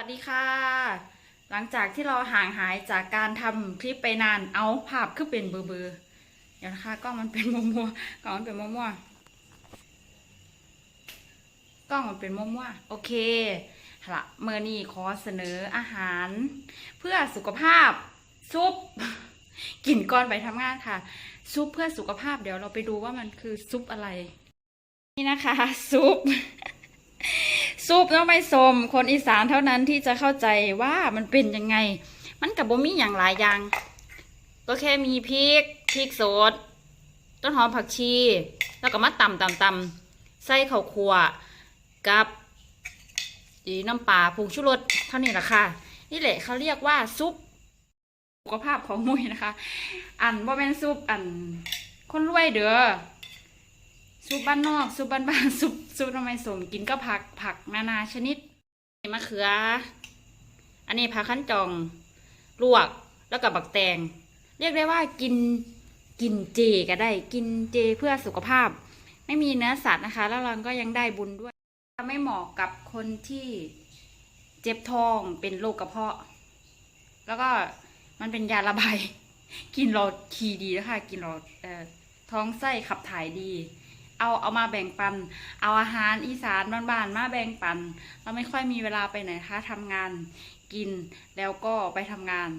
วัสดีค่ะ หลังจากที่เราห่างหายจากการทำคลิปไปนานเอาภาพขึ้นเป็นเบอร์เบอร์เดี๋ยวนะคะกล้องมันเป็นมัวมัวๆกล้องมันเป็นมัวมัวๆกล้องมันเป็นมัวมัวๆโอเคละเมื่อนี้ขอเสนออาหาร เพื่อสุขภาพซุปกินก่อนไปทำงานค่ะ ซุปเพื่อสุขภาพเดี๋ยวเราไปดูว่ามันคือซุปอะไร นี่นะคะ ซุป ซุปต้องไม่สม คนอีสานเท่านั้นที่จะเข้าใจว่ามันเป็นยังไง มันกับบ่มีอย่างหลายอย่าง ก็แค่มีพริกพริกสด ต้นหอมผักชี แล้วก็มาตำตำตำใส่ข้าวคั่วกับอีน้ำปลาผงชูรสเท่านี้แหละค่ะ นี่แหละเขาเรียกว่าซุปสุขภาพของมุ้ยนะคะ อันบ่เป็นซุปอันคนรวยเด้อ ซุปบ้านนอกซุปบ้านบ้านซุปซุปทำไมสมกินก็ผักผักนานาชนิดมะเขือ อันนี้ผักขั้นจองลวกแล้วกับบักแตง เรียกได้ว่ากินกินเจก็ได้ กินเจเพื่อสุขภาพ ไม่มีเนื้อสัตว์นะคะ แล้วเราก็ยังได้บุญด้วยไม่เหมาะกับคนที่เจ็บท้องเป็นโรคกระเพาะ แล้วก็มันเป็นยาระบาย กินเราทีดีนะคะกินเราเอ่อท้องไส้ขับถ่ายดี เอาเอามาแบ่งปัน เอาอาหารอีสานบ้านๆมาแบ่งปัน เราไม่ค่อยมีเวลาไปไหนคะทำงานกินแล้วก็ไปทำงาน